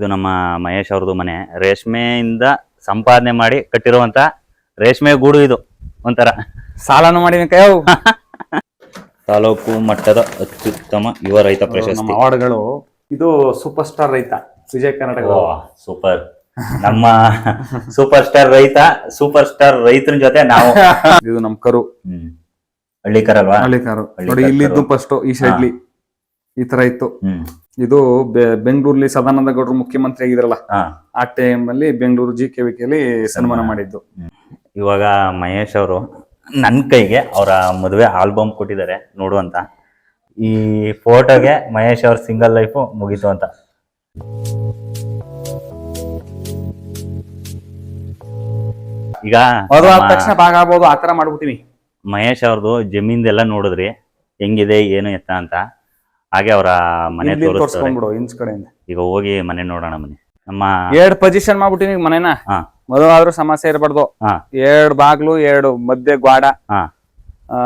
ಇದು ನಮ್ಮ ಮಹೇಶ್ ಅವ್ರದ್ದು ಮನೆ. ರೇಷ್ಮೆಯಿಂದ ಸಂಪಾದನೆ ಮಾಡಿ ಕಟ್ಟಿರುವಂತ ರೇಷ್ಮೆ ಗೂಡು ಇದು. ಒಂಥರ. ಸಾಲನು ಮಾಡಿದ ಕೈಯವು ತಾಲೂಕು ಮಟ್ಟದ ಅತ್ಯುತ್ತಮ ಯುವ ರೈತ ಪ್ರಶಸ್ತಿ. ಅವಾರ್ಡ್ಗಳು. ಇದು ಸೂಪರ್ ಸ್ಟಾರ್ ರೈತ ವಿಜಯ ಕರ್ನಾಟಕ. ಸೂಪರ್. ನಮ್ಮ ಸೂಪರ್ ಸ್ಟಾರ್ ರೈತ ಸೂಪರ್ ಸ್ಟಾರ್ ರೈತನ ಜೊತೆ ನಾವು. ಇದು ನಮ್ ಕರು. ಹಳ್ಳಿಕರಲ್ವಾ? ಹಳ್ಳಿ ಕಾರು ಹಳ್ಳಿ ನೋಡಿ. ಇಲ್ಲಿದ್ದು ಫಸ್ಟ್ ಈ ಸೈಡ್ಲಿ ಈ ತರ ಇತ್ತು. ಹ್ಮ್. ಇದು ಬೆಂಗಳೂರಲ್ಲಿ ಸದಾನಂದ ಗೌಡರು ಮುಖ್ಯಮಂತ್ರಿ ಆಗಿದ್ರಲ್ಲ ಆ ಟೈಮ್ ಅಲ್ಲಿ ಬೆಂಗಳೂರು ಜಿ ಕೆ ವಿಕೆಯಲ್ಲಿ ಸನ್ಮಾನ ಮಾಡಿದ್ದು. ಇವಾಗ ಮಹೇಶ್ ಅವರು ನನ್ನ ಕೈಗೆ ಅವರ ಮದುವೆ ಆಲ್ಬಮ್ ಕೊಟ್ಟಿದ್ದಾರೆ ನೋಡುವಂತ. ಈ ಫೋಟೋಗೆ ಮಹೇಶ್ ಅವ್ರ ಸಿಂಗಲ್ ಲೈಫು ಮುಗೀತು ಅಂತ. ಈಗ ತಕ್ಷಣ ಭಾಗ ಆಗ್ಬೋದು ಆತರ ಮಾಡ್ಬಿಟ್ಟಿವಿ ಮಹೇಶ್ ಅವ್ರದ್ದು ಜಮೀನ್ದೆಲ್ಲ ನೋಡಿದ್ರಿ ಹೆಂಗಿದೆ ಏನು ಎತ್ತ ಅಂತ. ಹಾಗೆ ಅವರ ಮನೆ ತೋರಿಸ್ಕೊಂಡ್ಬಿಡು ತೋರಿಸ್ತಾರೆ ತೋರ್ಸ್ಕೊಂಡ್ಬಿಡು ಇಂಚ್ ಕಡೆಯಿಂದ. ಈಗ ಹೋಗಿ ಮನೆ ನೋಡೋಣ ಮನೆ. ನಮ್ಮ ಎರಡ್ ಪೊಸಿಷನ್ ಮಾಡ್ಬಿಟ್ಟಿನಿ ಮನೆನ. ಹಾ. ಆದ್ರೂ ಸಮಸ್ಯೆ ಇರಬಾರ್ದು. ಹಾ. ಎರಡ್ ಬಾಗ್ಲು ಎರಡು ಮಧ್ಯೆ ಗ್ವಾಡ. ಹಾ. ಆ,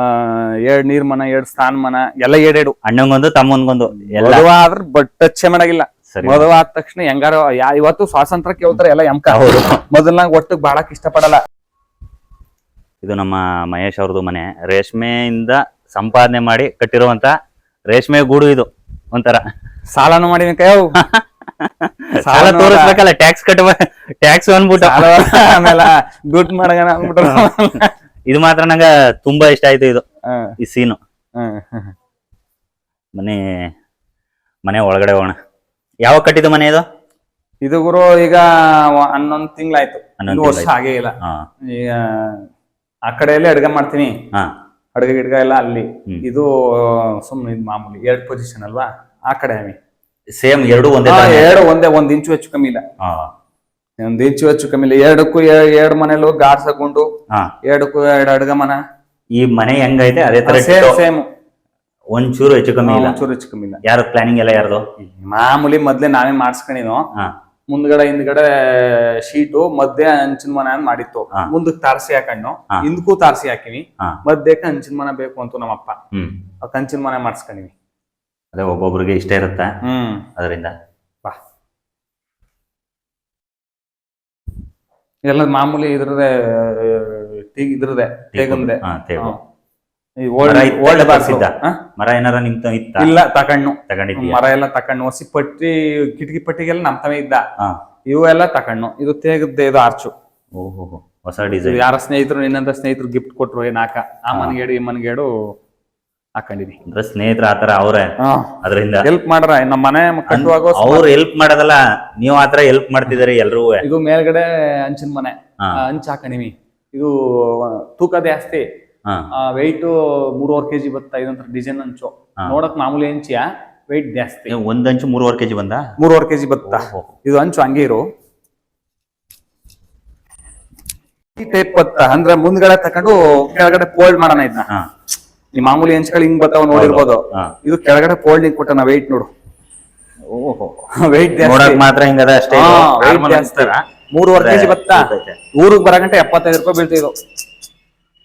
ಎರಡ್ ನೀರ್ ಮನ ಎರಡ್ ಸ್ಥಾನ ಮನ ಎಲ್ಲ ಎರಡೆರಡು. ಅಣ್ಣಂಗೊಂದು ತಮ್ಮನ್ಗೊಂದು ಎಲ್ಲ. ಮದುವೆ ಆದ್ರ ಬಟ್ ಟಚ್ ಮಾಡಾಗಿಲ್ಲ. ಸರಿ. ಮದುವೆ ಆದ ತಕ್ಷಣ ಹೆಂಗಾರ ಯಾ- ಇವತ್ತು ಸ್ವಾತಂತ್ರ್ಯಕ್ಕೆ ಹೋಗ್ತಾರೆ ಎಲ್ಲ ಎಮ್ಕ. ಹೌದು. ಮೊದಲ್ನಾಗ ಒಟ್ಟಿಗೆ ಬಾಳಕ್ ಇಷ್ಟಪಡಲ್ಲ. ಇದು ನಮ್ಮ ಮಹೇಶ್ ಅವ್ರದ್ದು ಮನೆ. ರೇಷ್ಮೆಯಿಂದ ಸಂಪಾದನೆ ಮಾಡಿ ಕಟ್ಟಿರುವಂತ ರೇಷ್ಮೆ ಗೂಡು ಇದು ಒಂಥರ. ಸಾಲನು ಮಾಡಿನ ಸಾಲ ತೋರಿಸ್ಬೇಕಲ್ಲ ಟ್ಯಾಕ್ಸ್ ಕಟ್ಟುವ ಟ್ಯಾಕ್ಸ್ ಅನ್ಬಿಟ್ಟು ಆಮೇಲೆ ದುಡ್ಡು ಮಾಡಗಣ ಇದು ಮಾತ್ರ ನಂಗ ತುಂಬಾ ಇಷ್ಟ ಆಯ್ತು ಇದು ಈ ಸೀನು. ಮನೆ ಮನೆ ಒಳಗಡೆ ಹೋಗೋಣ. ಯಾವಾಗ ಕಟ್ಟಿದ ಮನೆ ಇದು? ಇದು ಗುರು ಈಗ ಹನ್ನೊಂದು ತಿಂಗಳಾಯ್ತು. ವರ್ಷ. ಆಗೇ ಇಲ್ಲ. ಆ ಕಡೆಯಲ್ಲೇ ಅಡ್ಗೆ ಮಾಡ್ತೀನಿ. ಹಾ. ಅಡ್ಗೆ ಗಿಡ್ಗ ಎಲ್ಲ ಅಲ್ಲಿ. ಇದು ಸುಮ್ಮನೆ ಇದು ಮಾಮೂಲಿ ಎರಡು ಪೊಸಿಷನ್ ಅಲ್ವಾ? ಆ ಕಡೆ ಆಮಿ. ಸೇಮ್ ಎರಡು ಒಂದೇ ಎರಡು ಒಂದೇ ಒಂದ್ ಇಂಚು ಹೆಚ್ಚು ಕಮ್ಮಿ ಇಲ್ಲ. ಒಂದ್ ಇಂಚು ಹೆಚ್ಚು ಕಮ್ಮಿ ಇಲ್ಲ. ಎರಡಕ್ಕೂ ಎರಡು ಮನೇಲು ಗಾಡ್ಸಕೊಂಡು ಹಾ. ಎರಡಕ್ಕೂ ಎರಡು ಅಡ್ಗ ಮನ. ಈ ಮನೆ ಹೆಂಗೈತೆ? ಅದೇ ತರ ಸೇಮ್. ಸೇಮ್ ಒಂಚೂರು ಹೆಚ್ಚು ಕಮ್ಮಿ ಇಲ್ಲ. ಒಂಚೂರು ಹೆಚ್ಚು ಕಮ್ಮಿ ಇಲ್ಲ. ಯಾರು ಪ್ಲಾನಿಂಗ್ ಎಲ್ಲ ಯಾರ್ದು? ಮಾಮೂಲಿ ಮೊದ್ಲೇ ನಾವೇ ಮಾಡಿಸ್ಕೊಂಡಿನೋ? ಮುಂದ್ಗಡೆ ಹಿಂದ್ಗಡೆ ಶೀಟು ಮಧ್ಯೆ ಹಂಚಿನ ಮನೆ ಅಂತ ಮಾಡಿತ್ತು. ಮುಂದಕ್ಕೆ ತಾರಸಿ ಹಾಕಣ್ಣು ಹಿಂದಕ್ಕೂ ತಾರಸಿ ಹಾಕಿನಿ. ಮಧ್ಯಕ್ಕೆ ಹಂಚಿನ ಮನೆ ಬೇಕು ಅಂತ ನಮ್ಮಪ್ಪ. ಅದಕ್ಕೆ ಹಂಚಿನ ಮನೆ ಮಾಡಿಸ್ಕೊಂಡಿವಿ ಅದೇ ಒಬ್ಬೊಬ್ರಿಗೆ ಇಷ್ಟ ಇರುತ್ತೆ. ಹ್ಮ್. ಅದರಿಂದ. ಬಾ. ಎಲ್ಲ ಮಾಮೂಲಿ ಇದ್ರದೇ ಇದ್ರದೇ ತೇಗಂದೆ. ಮರ ಏನಾರ ನಿಂತ ಇತ್ತ? ಇಲ್ಲ ತಕಣ್ಣು. ತಗೊಂಡಿದ್ ಮರ ಎಲ್ಲ ತಕಣ್ಣು. ಹೊಸಿ ಪಟ್ಟಿ ಕಿಟಕಿ ಪಟ್ಟಿಗೆಲ್ಲ ನಮ್ ತಮ ಇದ್ದ. ಇವೆಲ್ಲ ತಕಣ್ಣು. ಇದು ತೇಗದ್ದೆ ಇದು ಆರ್ಚು. ಓಹೋ ಹೊಸ ಡಿಸೈನ್ ಯಾರ ಸ್ನೇಹಿತರು ನಿನ್ನಂತ ಸ್ನೇಹಿತರು ಗಿಫ್ಟ್ ಕೊಟ್ರು ಏನ್ ಹಾಕ? ಆ ಮನ್ಗೇಡು ಈ ಮನ್ಗೇಡು ಹಾಕೊಂಡಿನಿ ಅಂದ್ರೆ ಸ್ನೇಹಿತರ ಆತರ ಅವ್ರೆ? ಅದರಿಂದ? ಹೆಲ್ಪ್ ಮಾಡ್ರ? ನಮ್ಮ ಮನೆ ಕಟ್ಟುವಾಗ ಅವ್ರು ಹೆಲ್ಪ್ ಮಾಡೋದಲ್ಲ ನೀವು ಆತರ ಹೆಲ್ಪ್ ಮಾಡ್ತಿದಾರೆ ಎಲ್ರೂ ಇದು ಮೇಲ್ಗಡೆ ಹಂಚಿನ ಮನೆ. ಹಂಚ್ ಹಾಕೊಂಡಿವಿ ಇದು ತೂಕ ಜಾಸ್ತಿ. ವೆಯ್ಟ್ ಮೂರುವರೆ ಕೆಜಿ ಬತ್ತಾ? ಇದೊಂಥರ ಡಿಸೈನ್ ಅಂಚು. ನೋಡಕ್ ಮಾಮೂಲಿ ಅಂಚಿಯ? ವೆಯ್ಟ್ ಜಾಸ್ತಿ. ಒಂದ್ ಅಂಚು ಮೂರುವರೆ ಕೆಜಿ ಬಂದ? ಮೂರುವರೆ ಕೆಜಿ ಬತ್ತಾ? ಇದು ಅಂಚು ಹಂಗೆ ಇರು. ಈ ಟೈಪ್ ಬತ್ತ? ಅಂದ್ರೆ ಮುಂದ್ಗಡೆ ತಕೊಂಡು ಕೆಳಗಡೆ ಫೋಲ್ಡ್ ಮಾಡೋಣ ಇದನ್ನ ಈ ಮಾಮೂಲಿ ಅಂಚುಗಳು ಹಿಂಗ್ ಬರ್ತಾವ ನೋಡಿರ್ಬೋದು. ಇದು ಕೆಳಗಡೆ ಫೋಲ್ಡಿಂಗ್ ವೆಯ್ಟ್ ನೋಡು. ಓಹೋ. ವೆಯ್ಟ್ ಮಾತ್ರ ಹಿಂಗದ ಅಷ್ಟೇ? ಮೂರುವರೆ ಕೆಜಿ ಬತ್ತಾ. ಊರಿಗೆ ಬರಗಂಟೆ ಎಪ್ಪತ್ತೈದು ರೂಪಾಯಿ ಬೀಳ್ತಿದ್ರು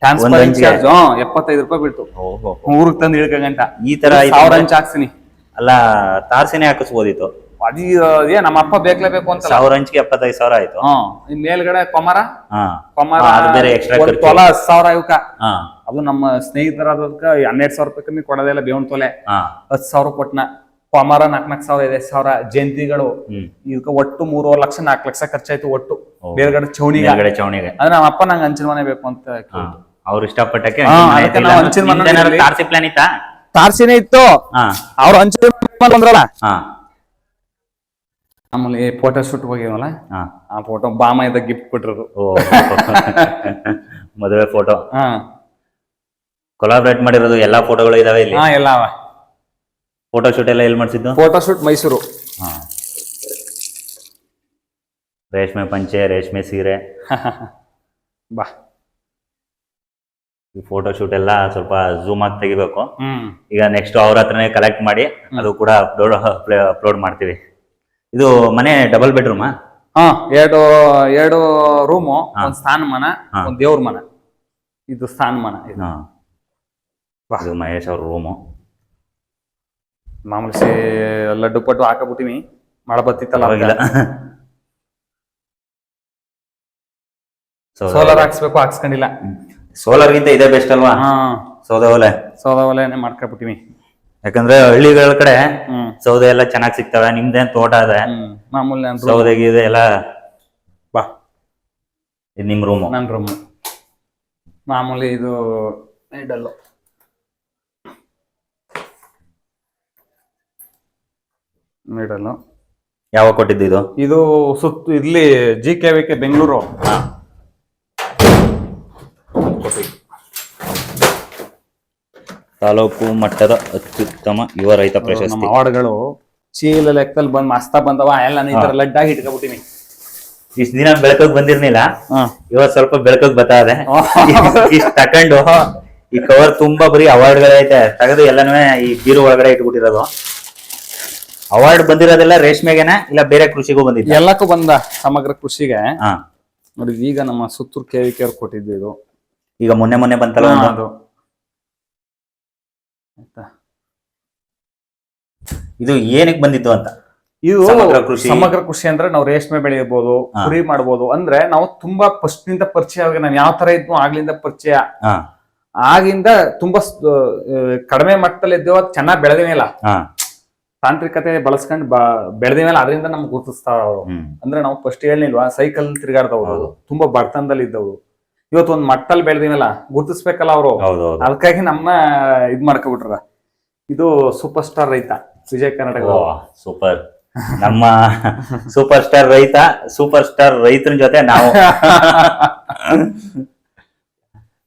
ಟ್ರಾನ್ಸ್ಫರ್? ಚಾರ್ಜ್ ಎಪ್ಪತ್ತೈದು ರೂಪಾಯಿ ಬೀಳ್ತು. ಓಹೋ. ಊರಿಗೆ ತಂದು ಇಳ್ಕಂಟ ಈ ತರ ಸಾವಿರ ಹಂಚ್ ಹಾಕ್ಸಿನಿ ಅಲ್ಲ ತಾರ್ಸಿನೇ ಹಾಕಿಸ್ಬೋದಿತ್ತು. ಅದು ಏ ನಮ್ಮ ಅಪ್ಪ ಬೇಕಲೇಬೇಕು ಅಂತ ಸಾವಿರ ಹಂಚಿಗೆ ಎಪ್ಪತ್ತೈದು ಸಾವಿರ ಆಯ್ತು. ಹ್ಮ್ ಇನ್ ಮೇಲ್ಗಡೆ ಕೊಮರ. ಹಾ. ಕೊಮರ ಹಾ, ಅದು ಬೇರೆ ಎಕ್ಸ್ಟ್ರಾ ಒಂದ್ ಖರ್ಚು. ತೊಲ ಹತ್ತ್ ಸಾವಿರ ಇವಕ್ಕ ಹಾ. ಅದು ನಮ್ಮ ಸ್ನೇಹಿತರಾದಕ್ಕ ಹನ್ನೆರಡು ಸಾವಿರ ರೂಪಾಯಿ ಕಮ್ಮಿ ಕೊಡೋದಿಲ್ಲ ಬೇವನ್ ತೊಲೆ. ಹಾ. ಹತ್ತು ಸಾವಿರ ಕೊಟ್ನ. ಕೊಮರ ನಾಲ್ಕು ನಾಲ್ಕು ಸಾವಿರ ಐದೈದು ಸಾವಿರ. ಜಯಂತಿಗಳು. ಹ್ಮ್. ಇದಕ್ಕೆ ಒಟ್ಟು ಮೂರುವರೆ ಲಕ್ಷ ನಾಲ್ಕು ಲಕ್ಷ ಖರ್ಚಾಯ್ತು ಒಟ್ಟು. ಮೇಲ್ಗಡೆ ಬೇರ್ಗಡೆ ಚೌಣಿಗ ಮೇಲ್ಗಡೆ ಚೌಣಿಗೆ ಅಂದ್ರೆ ನಮ್ಮ ಅಪ್ಪ ನಂಗೆ ಹಂಚಿನ ಮನೆ ಬೇಕು ಅಂತ ಹಾ ಅವ್ರು ಇಷ್ಟಪಟ್ಟಕ್ಕೆ. ತಾರ್ಸಿ ಪ್ಲಾನ್ ಇತ್ತಾ? ತಾರ್ಸಿನೇ ಇತ್ತು. ಹಾ. ಅವ್ರು ಹಂಚಿನ ಬಂದ್ರಲ್ಲ? ಹಾ. ಆಮೇಲೆ ಫೋಟೋ ಶೂಟ್ ಹೋಗಿವಲ್ಲ ಹಾ. ಆ ಫೋಟೋ ಬಾಮ ಇದ್ದ ಗಿಫ್ಟ್ ಕೊಟ್ಟಿರೋದು. ಓ. ಮದುವೆ ಫೋಟೋ ಹಾ. ಕೊಲಾಬ್ರೇಟ್ ಮಾಡಿರೋದು ಎಲ್ಲಾ ಫೋಟೋಗಳು ಇದಾವೆ ಇಲ್ಲಿ? ಹಾ ಎಲ್ಲ ಅವ. ಫೋಟೋ ಶೂಟ್ ಎಲ್ಲ ಎಲ್ಲಿ ಮಾಡಿಸಿದ್ದು? Photo shoot Mysuru. ಹಾ. ರೇಷ್ಮೆ ಪಂಚೆ ರೇಷ್ಮೆ ಸೀರೆ. ಬಾ. ಈ ಫೋಟೋ ಶೂಟ್ ಎಲ್ಲ ಸ್ವಲ್ಪ ಝೂಮ್ ಆಗಿ ತೆಗಿಬೇಕು. ಈಗ ನೆಕ್ಸ್ಟ್ ಅವ್ರ ಹತ್ರನೇ ಕಲೆಕ್ಟ್ ಮಾಡಿ ಅದು ಕೂಡ ಅಪ್ಲೋಡ್ ಅಪ್ಲೋಡ್ ಮಾಡ್ತೀವಿ. ಇದು ಮನೆ ಡಬಲ್ ಬೆಡ್ರೂಮ್ ಹಾ ಎರಡು ಎರಡು ರೂಮು ಒಂದು ಒಂದ್ ಸ್ಥಾನ ಮನ ದೇವ್ರ ಮನ ಇದು ಸ್ಥಾನ ಮನ ಇದು. ಇದು ಮಹೇಶ್ ಅವ್ರ ರೂಮು ಮಾಮೂಲಿ ಲಡ್ಡು ಪಟ್ಟು ಹಾಕಬಿಟ್ಟಿವಿ ಮಳೆ ಬತ್ತಿತ್ತಲ್ಲ ಆಗಿಲ್ಲ ಸೋಲಾರ್ ಹಾಕ್ಸ್ಬೇಕು ಹಾಕ್ಸ್ಕೊಂಡಿಲ್ಲ. ಸೋಲಾರ್ ಗಿಂತ ಇದೇ ಬೆಸ್ಟ್ ಅಲ್ವಾ? ಹಾ. ಸೌದೆ ಒಲೆ. ಸೌದೆ ಒಲೆನೆ ಮಾಡ್ಕೊಬಿಟ್ಟಿವಿ. ಯಾಕಂದ್ರೆ ಹಳ್ಳಿಗಳ ಕಡೆ ಸೌದೆ ಎಲ್ಲ ಚೆನ್ನಾಗಿ ಸಿಗ್ತವೆ ನಿಮ್ದೇನ್ ತೋಟ ಇದೆ ಮಾಮೂಲಿ ಸೌದೆ ಗೀದೆ ಎಲ್ಲ ಬಾ. ಇದು ನಿಮ್ ರೂಮು ನನ್ ರೂಮ್ ಮಾಮೂಲಿ ಇದು ಇಡಲ್ಲು ಇಡಲ್ಲು ಯಾವಾಗ ಕೊಟ್ಟಿದ್ದು ಇದು? ಇದು ಸುತ್ತ ಇಲ್ಲಿ G K V K Bengaluru taluk ಮಟ್ಟದ ಅತ್ಯುತ್ತಮ ಯುವ ರೈತ ಪ್ರಶಸ್ತಿ. ಅವಾರ್ಡ್ಗಳು ಚೀಲ ಲೆಕ್ಕದಲ್ಲಿ ಬಂದ್ ಮಸ್ತ ಬಂದವ ಎಲ್ಲ ಈ ತರ ಲಡ್ಡಾಗಿ ಇಟ್ಕೊಬಿಟ್ಟಿನಿ. ಇಷ್ಟ ದಿನ ಬೆಳಕಕ್ ಬಂದಿರ್ಲಿಲ್ಲ. ಇವತ್ ಸ್ವಲ್ಪ ಬೆಳಕಕ್ ಬತ್ತಾ ಇದೆ ಇಷ್ಟ ತಕೊಂಡು ಈ ಕವರ್ ತುಂಬಾ ಬರೀ ಅವಾರ್ಡ್ ಗಳೈತೆ ತೆಗೆದು ಎಲ್ಲನೂ ಈ ಬೀರು ಒಳಗಡೆ ಇಟ್ಬಿಟ್ಟಿರೋದು. ಅವಾರ್ಡ್ ಬಂದಿರೋದೆಲ್ಲ ರೇಷ್ಮೆಗೆನ ಇಲ್ಲ ಬೇರೆ ಕೃಷಿಗೂ ಬಂದಿದ್ ಎಲ್ಲಕ್ಕೂ ಬಂದ ಸಮಗ್ರ ಕೃಷಿಗೆ. ನೋಡಿ ಈಗ ನಮ್ಮ ಸುತ್ತೂರು ಕೆ ವಿ ಕೆ ಅವ್ರು ಕೊಟ್ಟಿದ್ದು ಇದು. ಈಗ ಮೊನ್ನೆ ಮೊನ್ನೆ ಬಂತಲ್ಲ ಅದು. ಆಯ್ತಾ? ಇದು ಏನಕ್ಕೆ ಬಂದಿದ್ದು ಅಂತ? ಇದು ಸಮಗ್ರ ಕೃಷಿ. ಸಮಗ್ರ ಕೃಷಿ ಅಂದ್ರೆ ನಾವು ರೇಷ್ಮೆ ಬೆಳೆಯಬಹುದು. ಕುರಿ ಮಾಡಬಹುದು ಅಂದ್ರೆ ನಾವು ತುಂಬಾ ಫಸ್ಟ್ನಿಂದ ಪರಿಚಯ ಆಗಿ ನಾನು ಯಾವ ತರ ಇದ್ನು ಆಗ್ಲಿಂದ ಪರಿಚಯ. ಆಗಿಂದ ತುಂಬಾ ಕಡಿಮೆ ಮಟ್ಟದಲ್ಲಿ ಇದ್ದೇವ ಚೆನ್ನಾಗಿ ಬೆಳೆದೇನೆ ಇಲ್ಲ. ತಾಂತ್ರಿಕತೆ ಬಳಸ್ಕೊಂಡು ಬೆಳೆದಿವೆಲ್ಲ ಅದರಿಂದ ನಮ್ಗೆ ಗುರುತಿಸ್ತಾರ ಅವರು. ಅಂದ್ರೆ ನಾವು ಫಸ್ಟ್ ಹೇಳಿಲ್ವಾ ಸೈಕಲ್ ತಿರುಗಾಡ್ದವ್ರು. ತುಂಬಾ ಬಡತನದಲ್ಲಿ ಇದ್ದವ್ರು ಇವತ್ತು ಒಂದ್ ಮಟ್ಟಲ್ ಬೆಳೆದಿನಲ್ಲ ಗುರ್ತಿಸ್ಬೇಕಲ್ಲ ಅವರು. ಅದಕ್ಕಾಗಿ ನಮ್ಮ ಇದ್ ಮಾಡ್ಕೊಬಿಟ್ರ. ಇದು ಸೂಪರ್ ಸ್ಟಾರ್ ರೈತ ವಿಜಯ ಕರ್ನಾಟಕ ಸೂಪರ್. ನಮ್ಮ ಸೂಪರ್ ಸ್ಟಾರ್ ರೈತ ಸೂಪರ್ ಸ್ಟಾರ್ ರೈತನ ಜೊತೆ ನಾವು.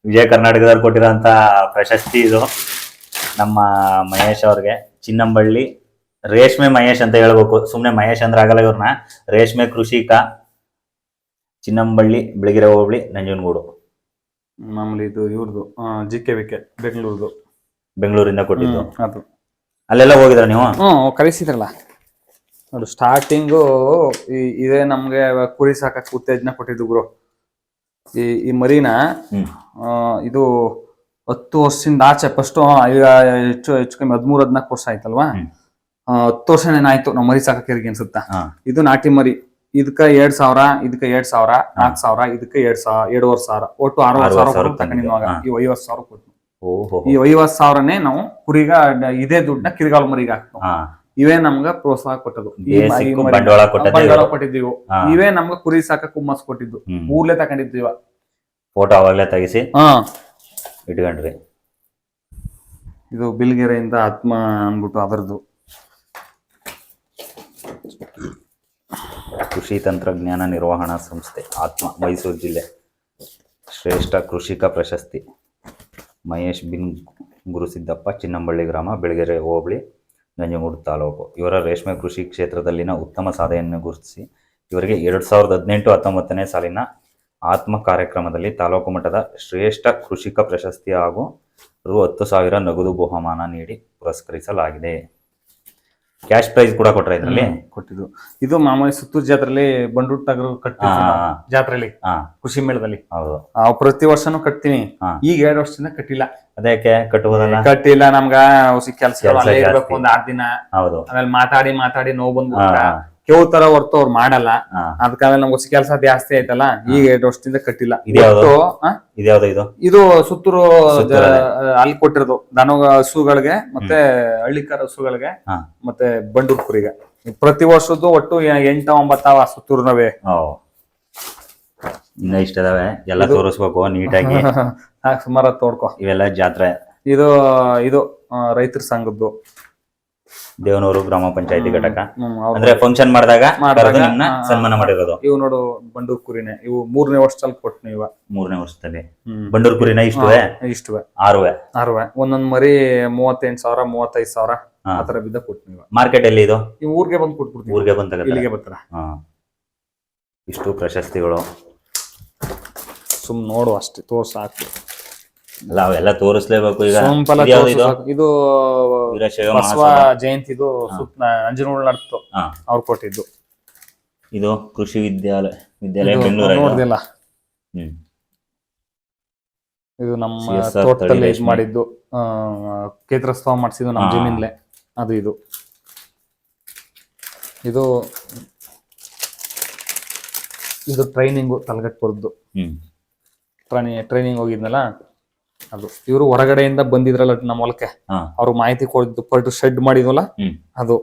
ವಿಜಯ ಕರ್ನಾಟಕದವ್ರು ಕೊಟ್ಟಿರೋಂತ ಪ್ರಶಸ್ತಿ ಇದು. ನಮ್ಮ ಮಹೇಶ್ ಅವ್ರಿಗೆ ಚಿನ್ನಂಬಳ್ಳಿ ರೇಷ್ಮೆ ಮಹೇಶ್ ಅಂತ ಹೇಳ್ಬೇಕು. ಸುಮ್ನೆ ಮಹೇಶ್ ಅಂದ್ರೆ ಆಗಲ್ಲ ಇವ್ರನ್ನ ರೇಷ್ಮೆ ಕೃಷಿಕ. ಚಿನ್ನಂಬಳ್ಳಿ ಬೆಳಗಿರ ಹೋಬಳಿ ನಂಜನಗೂಡು. ಮಾಮೂಲಿ ಇದು ಇವ್ರದ್ದು ಜಿ ಕೆ ವಿ ಕೆ ಬೆಂಗಳೂರ್ದು. ಬೆಂಗಳೂರಿಂದ ಕೊಟ್ಟಿದ್ದು. ಅದು. ಅಲ್ಲೆಲ್ಲ ಹೋಗಿದ್ರ ನೀವು? ಹ್ಞೂ ಕಳಿಸಿದ್ರಲ್ಲ. ನೋಡು ಸ್ಟಾರ್ಟಿಂಗು ಇದೇ ನಮಗೆ ಕುರಿ ಸಾಕಕ್ಕೆ ಉತ್ತೇಜನ ಕೊಟ್ಟಿದ್ದು ಗುರು ಈ ಈ ಮರಿನ ಇದು ಹತ್ತು ವರ್ಷದಿಂದ ಆಚೆ ಫಸ್ಟ್ ಈಗ ಹೆಚ್ಚು ಹೆಚ್ಚು ಕಮ್ಮಿ ಹದಿಮೂರು ಹದಿನಾಲ್ಕು ವರ್ಷ ಆಯ್ತಲ್ವಾ? ಹತ್ತು ವರ್ಷ ಏನಾಯ್ತು ನಾವು ಮರಿ ಸಾಕಕ್ಕೆ ಅನ್ಸುತ್ತಾ? ಇದು ನಾಟಿ ಮರಿ. ಇದಕ್ಕ ಎರಡ್ ಸಾವಿರ ಇದಕ್ಕ ಎರಡ್ ಸಾವಿರ ನಾಲ್ಕ್ ಸಾವಿರ ಇದಕ್ಕ ಎರಡ್ ಸಾವಿರ ಎರಡುವರೆ ಸಾವಿರ ಒಟ್ಟು ಆರೂವರೆ ಸಾವಿರ ಕೊಟ್ಟು ತಗೊಂಡಿದ್ವಿ. ಈ ಐವತ್ತು ಸಾವಿರ ಕೊಟ್ಟು ಈ ಐವತ್ತು ಸಾವಿರನೇ ನಾವು ಕುರಿಗ ಇದೇ ದುಡ್ಡನ್ನ ಕಿರಿಗಾಲ್ ಮರಿಗೆ ಹಾಕ್ತು ಇವೇ ನಮ್ಗ ಪ್ರೋತ್ಸಾಹ ಕೊಟ್ಟದು ಬಂಡವಾಳ. ಕೊಟ್ಟಿದ್ದೀವಿ. ಇವೇ ನಮ್ಗ ಕುರಿ ಸಾಕ ಕುಮ್ಮಸ್ ಕೊಟ್ಟಿದ್ದು. ಊರ್ಲೆ ತಗೊಂಡಿದ್ದೀವ ಫೋಟೋ ಅವಾಗಲೇ ತೆಗಿಸಿ. ಹಾ. ಇಟ್ಕೊಂಡ್ರಿ. ಇದು ಬಿಲ್ಗೆರೆಯಿಂದ ಆತ್ಮ ಅನ್ಬಿಟ್ಟು ಅದರದ್ದು. ಕೃಷಿ ತಂತ್ರಜ್ಞಾನ ನಿರ್ವಹಣಾ ಸಂಸ್ಥೆ, ಆತ್ಮ, ಮೈಸೂರು ಜಿಲ್ಲೆ. ಶ್ರೇಷ್ಠ ಕೃಷಿಕ ಪ್ರಶಸ್ತಿ. ಮಹೇಶ್ ಬಿನ್ ಗುರುಸಿದ್ದಪ್ಪ, ಚಿನ್ನಂಬಳ್ಳಿ ಗ್ರಾಮ, ಬೆಳಗೆರೆ ಹೋಬಳಿ ನಂಜನಗೂಡು ತಾಲೂಕು. ಇವರ ರೇಷ್ಮೆ ಕೃಷಿ ಕ್ಷೇತ್ರದಲ್ಲಿನ ಉತ್ತಮ ಸಾಧನೆಯನ್ನು ಗುರುತಿಸಿ, ಇವರಿಗೆ ಎರಡು ಸಾವಿರದ ಹದಿನೆಂಟು ಹತ್ತೊಂಬತ್ತನೇ ಸಾಲಿನ ಆತ್ಮ ಕಾರ್ಯಕ್ರಮದಲ್ಲಿ ತಾಲೂಕು ಮಟ್ಟದ ಶ್ರೇಷ್ಠ ಕೃಷಿಕ ಪ್ರಶಸ್ತಿ ಹಾಗೂ ರು ಹತ್ತು ಸಾವಿರ ನಗದು ಬಹುಮಾನ ನೀಡಿ ಪುರಸ್ಕರಿಸಲಾಗಿದೆ. ಕ್ಯಾಶ್ ಪ್ರೈಸ್ ಕೂಡ ಕೊಟ್ರ ಇದರಲ್ಲಿ? ಕೊಟ್ಟಿದ್ದು. ಇದು ಮಾಮೂಲಿ ಸುತ್ತೂರು ಜಾತ್ರೆಯಲ್ಲಿ ಬಂಡೂರು ತಗರು ಕಟ್ಟಿ ಜಾತ್ರೆಯಲ್ಲಿ ಕೃಷಿ ಮೇಳದಲ್ಲಿ. ಹೌದು. ಪ್ರತಿ ವರ್ಷನು ಕಟ್ತೀನಿ. ಈಗ ಎರಡು ವರ್ಷದಿಂದ ಕಟ್ಟಿಲ್ಲ. ಅದಕ್ಕೆ ಕಟ್ಟುವುದಲ್ಲ? ಕಟ್ಟಿಲ್ಲ ನಮ್ಗ ಕೆಲಸ ಇರ್ಬೇಕು ಒಂದ್ ಆರ್ ದಿನ. ಹೌದು. ಆಮೇಲೆ ಮಾತಾಡಿ ಮಾತಾಡಿ ನೋವು ಬಂದು ಕೇವ್ ತರ ಹೊರತು ಅವ್ರು ಮಾಡಲ್ಲ. ಅದಕ್ಕಾದ್ರೆ ನಮ್ಗೆ ಹೊಸ ಕೆಲಸ ಜಾಸ್ತಿ ಆಯ್ತಲ್ಲ ಈಗ ಎರಡು ವರ್ಷದಿಂದ ಕಟ್ಟಿಲ್ಲ. ಇದ್ಯಾವ್ದು? ಇದು ಇದು? ಸುತ್ತೂರು. ಅಲ್ಲಿ ಕೊಟ್ಟಿರೋದು. ದನ ಹಸುಗಳಿಗೆ ಮತ್ತೆ ಹಳ್ಳಿಕರ ಹಸುಗಳಿಗೆ ಮತ್ತೆ ಬಂಡೂರ್ಪುರಿಗೆ ಪ್ರತಿ ವರ್ಷದ್ದು ಒಟ್ಟು ಎಂಟ ಒಂಬತ್ತಾವ ಸುತ್ತೂರ್ನವೇ. ಇನ್ನ ಇಷ್ಟ ಇದಾವೆ ಎಲ್ಲ ತೋರಿಸ್ಬೇಕು ನೀಟಾಗಿ. ಸುಮಾರು ತೋಡ್ಕೊ ಇವೆಲ್ಲ ಜಾತ್ರೆ. ಇದು ಇದು ರೈತರ ಸಂಘದ್ದು. ದೇವನೂರು ಗ್ರಾಮ ಪಂಚಾಯತಿ ಘಟಕ. ಅಂದ್ರೆ ಫಂಕ್ಷನ್ ಮಾಡಿದಾಗ ನಿಮ್ನ ಸನ್ಮಾನ ಮಾಡಿರೋದು. ಇವು ನೋಡು ಬಂಡೂರ್ ಕುರಿನೇ. ಇವು ಮೂರನೇ ವರ್ಷದಲ್ಲಿ ಕೊಟ್ಟು ಇವ. ಮೂರನೇ ವರ್ಷದಲ್ಲಿ. ಬಂಡೂರ್ ಕುರಿನ ಇಷ್ಟುವೆ? ಇಷ್ಟುವೆ. ಆರುವೆ. ಅರವೆ ಒಂದೊಂದ್ ಮರಿ ಮೂವತ್ತೆಂಟು ಸಾವಿರ ಮೂವತ್ತೈದು ಸಾವಿರ. ಆತರ ಬಿದ್ದ ಕೊಟ್ಟು ಮಾರ್ಕೆಟ್ ಎಲ್ಲಿ ಇದು? ಇವು ಊರ್ಗೆ ಬಂದು ಕೊಟ್ಬಿಡ್ತೀವಿ. ಊರಿಗೆ ಬಂದ ಇಲ್ಲಿಗೆ ಬರ್ತಾರ. ಹಾ. ಇಷ್ಟು ಪ್ರಶಸ್ತಿಗಳು. ಸುಮ್ ನೋಡು ಅಷ್ಟೇ ತೋರ್ಸ ಅವೆಲ್ಲ ತೋರಿಸ್ಲೇಬೇಕು ಈಗ. ಸೋಂಪಲ ಇದ್ಯಾವ್ದು ಇದು ತೋರ್ಸು. ಇದು? ವೀರಶೈವ ಬಸವ ಮಹಾಸಭಾ. ಜಯಂತಿದು ಸುತ್ತ ನಂಜನಗೂಡು ನಡ್ತು. ಹಾ. ಅವ್ರು ಕೊಟ್ಟಿದ್ದು. ಇದು ಕೃಷಿ ವಿದ್ಯಾಲಯ ವಿದ್ಯಾಲಯ ಇದು ಬೆಂಗಳೂರು ನೋಡ್ದಿಲ್ಲ. ಹ್ಮ್. ಇದು ನಮ್ಮ CSR ತೋಟದಲ್ಲಿ ತಳಿ ಇದು ರೇಷ್ಮೆ. ಮಾಡಿದ್ದು ಆ, ಕೇತ್ರಸ್ತವ ಮಾಡಿಸಿದ್ದು ನಮ್ಮ ಹಾ. ಜಮೀನ್ಲೆ. ಅದು ಇದು. ಇದು ಇದು ಟ್ರೈನಿಂಗು ತಲಗಟ್ಪುರದ್ದು ಹ್ಮ್. ಟ್ರೈನಿ ಟ್ರೈನಿಂಗ್ ಹೋಗಿದ್ನಲ್ಲ? ಅದು ಇವರು ಹೊರಗಡೆಯಿಂದ ಬಂದಿದ್ರಲ್ಲ ನಮ್ಮ ಹೊಲಕ್ಕೆ ಹಾ. ಅವ್ರು ಮಾಹಿತಿ ಕೊಡಿದ್ದು ಪರ್ಟು ಶೆಡ್ ಮಾಡಿದ್ವಲ್ಲ ಅದು.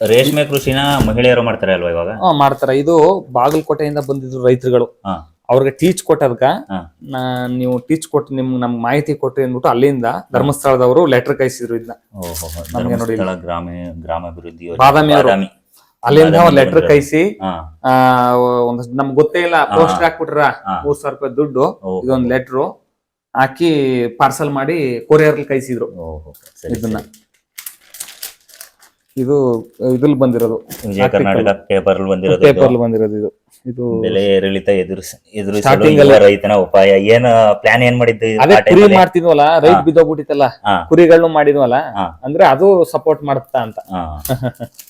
ರೇಷ್ಮೆ ಕೃಷಿನ ಮಹಿಳೆಯರು ಮಾಡ್ತಾರೆ ಅಲ್ವಾ ಇವಾಗ? ಆ, ಮಾಡ್ತಾರೆ. ಇದು ಬಾಗಲಕೋಟೆಯಿಂದ ಬಂದಿದ್ರು ರೈತರುಗಳು. ಹಾ. ಅವ್ರಿಗೆ ಟೀಚ್ ಕೊಟ್ಟದ್ಕ ಹಾ. ನೀವು ಟೀಚ್ ಕೊಟ್ಟು ನಿಮ್ ನಮ್ಗೆ ಮಾಹಿತಿ ಕೊಟ್ಟು ಅಂದ್ಬಿಟ್ಟು ಅಲ್ಲಿಂದ ಧರ್ಮಸ್ಥಳದವರು ಲೆಟರ್ ಕಳಿಸಿದ್ರು ಇದನ್ನ ಓಹೋ ನಮ್ಗೆ ನೋಡಿ ಧರ್ಮಸ್ಥಳ ಗ್ರಾಮ ಗ್ರಾಮಾಭಿವೃದ್ಧಿ. ಬಾದಾಮಿ. ಅಲ್ಲಿಂದ ಒಂದ್ ಲೆಟರ್ ಕೈಸಿ ಒಂದಷ್ಟು ನಮ್ಗೆ ಗೊತ್ತೇ ಇಲ್ಲ ಪೋಸ್ಟ್ ಹಾಕ್ಬಿಟ್ರ. ಮೂರ್ ಸಾವಿರ ರೂಪಾಯಿ ದುಡ್ಡು ಇದೊಂದ್ ಲೆಟರ್ ಹಾಕಿ ಪಾರ್ಸಲ್ ಮಾಡಿ ಕೊರಿಯರ್ ಕೈಸಿದ್ರು ಇದನ್ನ. ಇದು ಇದ್ರಲ್ಲಿ ಬಂದಿರೋದು. ಕರ್ನಾಟಕ ಪೇಪರ್ ಬಂದಿರೋದು ಪೇಪರ್ ಬಂದಿರೋದು ಇದು. ಇದು ಬೆಲೆ ಏರಿಳಿತ ಎದುರಿಸ ಎದುರಿಸಲು ರೈತನ ಉಪಾಯ. ಏನ್ ಪ್ಲಾನ್ ಏನ್ ಮಾಡಿದ್ದು ಅದೇ ಕುರಿ ಮಾಡ್ತಿದ್ವಲ್ಲ ರೈತ. ಬಿದ್ದೋಗ್ಬಿಟ್ಟಿತ್ತಲ್ಲ ಕುರಿಗಳನ್ನು ಮಾಡಿದ್ವಲ್ಲ ಅಂದ್ರೆ ಅದು ಸಪೋರ್ಟ್ ಮಾಡುತ್ತಾ ಅಂತ.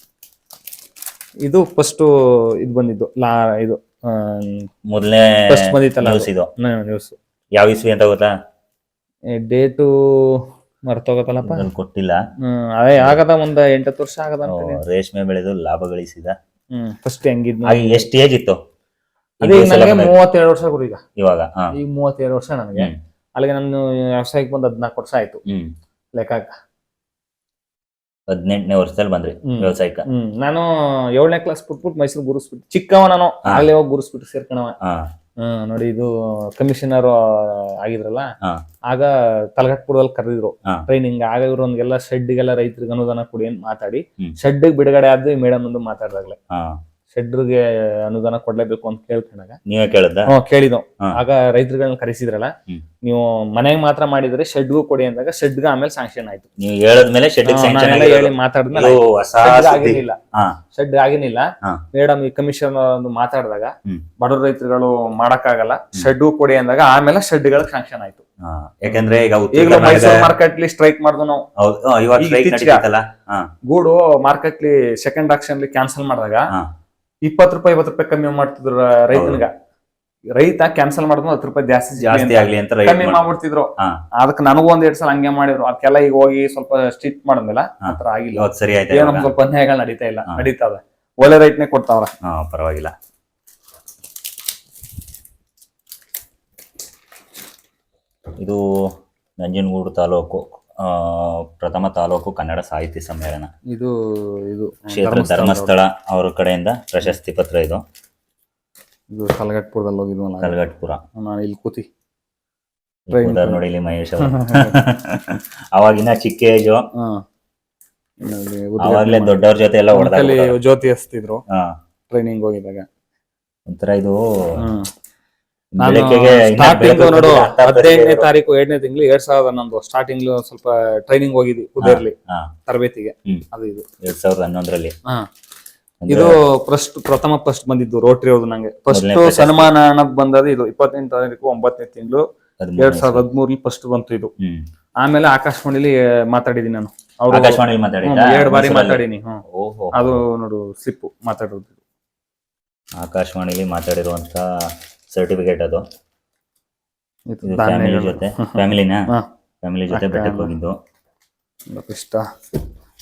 ಇದು ಫಸ್ಟ್ ಇದು ಬಂದಿದ್ದು ಲಾ ಇದು ಮೊದಲನೇ ಫಸ್ಟ್ ಬಂದಿತ್ತಲ್ಲ ನ್ಯೂಸ್ ಇದು. ನ್ಯೂಸ್ ಯಾವ ಇಸ್ವಿ ಅಂತ ಗೊತ್ತಾ? ಡೇಟು ಮರ್ತೋಗತ್ತಲ್ಲಪ್ಪ. ನಾನು ಕೊಟ್ಟಿಲ್ಲ. ಹ್ಮ್ ಅದೇ ಆಗದ ಒಂದ್ ಎಂಟತ್ತು ವರ್ಷ ಆಗದ ಓ. ರೇಷ್ಮೆ ಬೆಳೆದು ಲಾಭ ಗಳಿಸಿದ. ಹ್ಮ್ ಫಸ್ಟ್ ಹೆಂಗಿದ್ ಎಷ್ಟ್ ಎಷ್ಟು ಏಜ್ ಇತ್ತು? ಅದೇ ಈ ನನಗೆ ಬಂದಾಗ? ಮೂವತ್ತೆರಡು ವರ್ಷ ಗುರು ಈಗ. ಇವಾಗ ಹಾ. ಈಗ ಮೂವತ್ತೆರಡು ವರ್ಷ ನನಗೆ. ಹ್ಮ್. ಅಲ್ಲಿಗೆ ನಾನು ವ್ಯವಸಾಯಕ್ಕೆ ಬಂದ್ ಹದ್ನಾಲ್ಕು ವರ್ಷ ಆಯ್ತು. ಹ್ಮ್. ಲೆಕ್ಕ ಹದಿನೆಂಟನೇ ವರ್ಷದಲ್ಲಿ ಬಂದ್ರಿ ವ್ಯವಸಾಯಕ್ಕೆ. ನಾನು ಏಳನೇ ಕ್ಲಾಸ್ ಬಿಟ್ಬಿಟ್ಟು ಮೈಸೂರು ಗುರುಸ್ಬಿಟ್ಟು ಚಿಕ್ಕವ ನಾನು ಅಲ್ಲೇ ಆಗ್ಲೇ ಹೋಗಿ ಗುರುಸ್ಬಿಟ್ಟು ಹ್ಮ್ ನೋಡಿ ಇದು ಕಮಿಷನರ್ ಆಗಿದ್ರಲ್ಲ ಆಗ ತಲಘಟ್ಪುರದಲ್ಲಿ ಕರೆದಿದ್ರು. ಟ್ರೈನಿಂಗ್ ಆಗ ಇವ್ರು ಒಂದ್ಗೆಲ್ಲ ಶೆಡ್ಗೆಲ್ಲ ರೈತರಿಗೆ ಅನುದಾನ ಕೊಡಿ ಅಂತ ಮಾತಾಡಿ. ಶೆಡ್ ಬಿಡುಗಡೆ ಆದ್ರೆ ಮೇಡಮ್ ಒಂದು ಮಾತಾಡ್ದಾಗ್ಲೆ. ಹಾ ಶೆಡ್ಗೆ ಅನುದಾನ ಕೊಡ್ಲೇಬೇಕು ಅಂತ ಕೇಳ್ಕೊಂಡಾಗ? ನೀವೇ ಕೇಳಿದ್ದ? ಹ್ಮ್ ಕೇಳಿದ್ವು. ಆಗ ರೈತರುಗಳನ್ನ ಕರೆಸಿದ್ರಲ್ಲ ನೀವು ಮನೆಗೆ ಮಾತ್ರ ಮಾಡಿದ್ರೆ ಶೆಡ್ಗೂ ಕೊಡಿ ಅಂದಾಗ ಶೆಡ್ಗ ಆಮೇಲೆ ಸ್ಯಾಂಕ್ಷನ್ ಆಯ್ತು. ನೀವು ಹೇಳದ್ಮೇಲೆ ಶೆಡ್ ಹಾ, ಸ್ಯಾಂಕ್ಷನ್ ನಾನೆಲ್ಲ ಹೇಳಿ ಮಾತಾಡಿದ್ಮೇಲೆ ಆಗಿರ್ಲಿಲ್ಲ. ಶೆಡ್ ಆಗಿರ್ಲಿಲ್ಲ. ಮೇಡಮ್ ಈ ಕಮಿಷನ್ ಒಂದು ಮಾತಾಡಿದಾಗ ಹ್ಮ್. ಬಡ ರೈತರುಗಳು ಮಾಡಕ್ಕಾಗಲ್ಲ ಶೆಡ್ ಕೊಡಿ ಅಂದಾಗ ಆಮೇಲೆ ಶೆಡ್ಗಳ ಸ್ಯಾಂಕ್ಷನ್ ಆಯ್ತು. ಯಾಕಂದ್ರೆ ಈಗ ಉತ್ತರ ಈಗಲೂ ಕರ್ನಾಟಕ- ಮೈಸೂರು ಮಾರ್ಕೆಟ್ ಲಿ ಸ್ಟ್ರೈಕ್ ಮಾಡ್ದು ನಾವು. ಹೌದು. ಇವಾಗ ಈಗ ಸ್ಟ್ರೈಕ್ ಇತ್ತೀಚೆಗೆ- ನಡೀತಲ್ಲ ಗೂಡು ಮಾರ್ಕೆಟ್ ಲಿ ಸೆಕೆಂಡ್ ಆಕ್ಷನ್ ಲಿ ಕ್ಯಾನ್ಸಲ್ ಮಾಡಿದಾಗ ಇಪ್ಪತ್ತು ರೂಪಾಯಿ ಐವತ್ತು ರೂಪಾಯಿ ಕಮ್ಮಿ ಮಾಡ್ತಿದ್ರು ರೈತನಿಗ. ರೈತ ಕ್ಯಾನ್ಸಲ್ ಮಾಡಿದ್ರು ಹತ್ತು ರೂಪಾಯಿ ಜಾಸ್ತಿ ಜಾಸ್ತಿ ಆಗಲಿ ಅಂತ ರೈತ ಕಮ್ಮಿ ಮಾಡ್ಬಿಡ್ತಿದ್ರು. ಅದಕ್ಕೆ ನನಗೂ ಒಂದ್ ಎರಡ್ ಸಲ ಹಂಗೆ ಮಾಡಿದ್ರು. ಅದಕ್ಕೆಲ್ಲ ಈಗ ಹೋಗಿ ಸ್ವಲ್ಪ ಸ್ಟ್ರಿಕ್ಟ್ ಮಾಡಿದ್ಮೇಲೆ. ಆತರ ಆಗಿಲ್ಲ. ಸರಿ ಆಯ್ತು ಏನೋ? ಒಂದ್ ಸ್ವಲ್ಪ ಅನ್ಯಾಯಗಳು ನಡೀತಾ ಇಲ್ಲ ನಡೀತಾ ನಡೀತಾವೆ. ಒಳ್ಳೆ ರೈಟ್ನೇ ಕೊಡ್ತಾವ್ರ. ಪರವಾಗಿಲ್ಲ. ಇದು ನಂಜನಗೂಡು ತಾಲೂಕು. ಪ್ರಥಮ ತಾಲೂಕು ಕನ್ನಡ ಸಾಹಿತ್ಯ ಸಮ್ಮೇಳನ. ಇದು ಇದು ಕ್ಷೇತ್ರ ಧರ್ಮಸ್ಥಳ ಅವರ ಕಡೆಯಿಂದ ಪ್ರಶಸ್ತಿ ಪತ್ರ ಇದು. ಇದು ಕಲಗಟ್ಪುರದಲ್ಲಿ ಹೋಗಿದ್ವಲ್ಲ ಕಲ್ಗಟ್ಪುರ. ನಾನು ಇಲ್ಲಿ ಕೂತಿ. ಕೂತಾರ್ ನೋಡಿ ಇಲ್ಲಿ ಮಹೇಶ್ ಅವರು. ಅವಾಗಿನ ಚಿಕ್ಕ ಏಜು ಅವಾಗಲೇ ದೊಡ್ಡವ್ರ ಜೊತೆ ಎಲ್ಲ ಹೊಡೆದ ಅಲ್ಲಿ ಜ್ಯೋತಿ ಹಸ್ತಿದ್ರು ಟ್ರೈನಿಂಗ್ ಹೋಗಿದಾಗ ಒಂಥರ ಇದು. ನಾನು ಸ್ಟಾರ್ಟಿಂಗ್ ನೋಡು ಪರಿಚಯ ತಾರೀಕು ಎರಡನೇ ತಿಂಗಳು ಎರಡ್ ಸಾವಿರದ ಹನ್ನೊಂದು ಸ್ಟಾರ್ಟಿಂಗ್ ಸ್ವಲ್ಪ ಟ್ರೈನಿಂಗ್ ಹೋಗಿದ್ವಿ ಕುದೇರ್ಲಿ ತರಬೇತಿಗೆ. ಅದು ಇದು. ಎರಡ್ ಸಾವಿರದ ಹನ್ನೊಂದರಲ್ಲಿ. ಇದು ಫಸ್ಟ್ ಪ್ರಥಮ ಫಸ್ಟ್ ಬಂದಿದ್ದು ರೋಟ್ರಿ ಅವ್ರದ್ದು ನಂಗೆ. ಫಸ್ಟ್. ಸನ್ಮಾನ ಅನ್ನೋದು ಬಂದದ್ದು ಇದು ಇಪ್ಪತ್ತೆಂಟು ತಾರೀಕು ಒಂಬತ್ತನೇ ತಿಂಗಳು ಎರಡ್ ಸಾವಿರದ ಹದಿಮೂರಲ್ಲಿ ಫಸ್ಟ್ ಬಂತು ಇದು. ಆಮೇಲೆ ಆಕಾಶವಾಣಿಲಿ ಮಾತಾಡಿದೀನಿ ನಾನು. ಎರಡ್ ಬಾರಿ? ಮಾತಾಡೀನಿ ಅದು ನೋಡು ಸ್ಲಿಪ್ ಮಾತಾಡೋದು ಆಕಾಶವಾಣಿಲಿ ಮಾತಾಡಿರುವಂತ ಸರ್ಟಿಫಿಕೇಟ್ ಅದು. ಫ್ಯಾಮಿಲಿ. ಜೊತೆ. ಫ್ಯಾಮಿಲಿನ ಫ್ಯಾಮಿಲಿ ಜೊತೆ ಬೆಟ್ಟಕ್ಕೆ. ಹೋಗಿದ್ದು. ಇಷ್ಟ.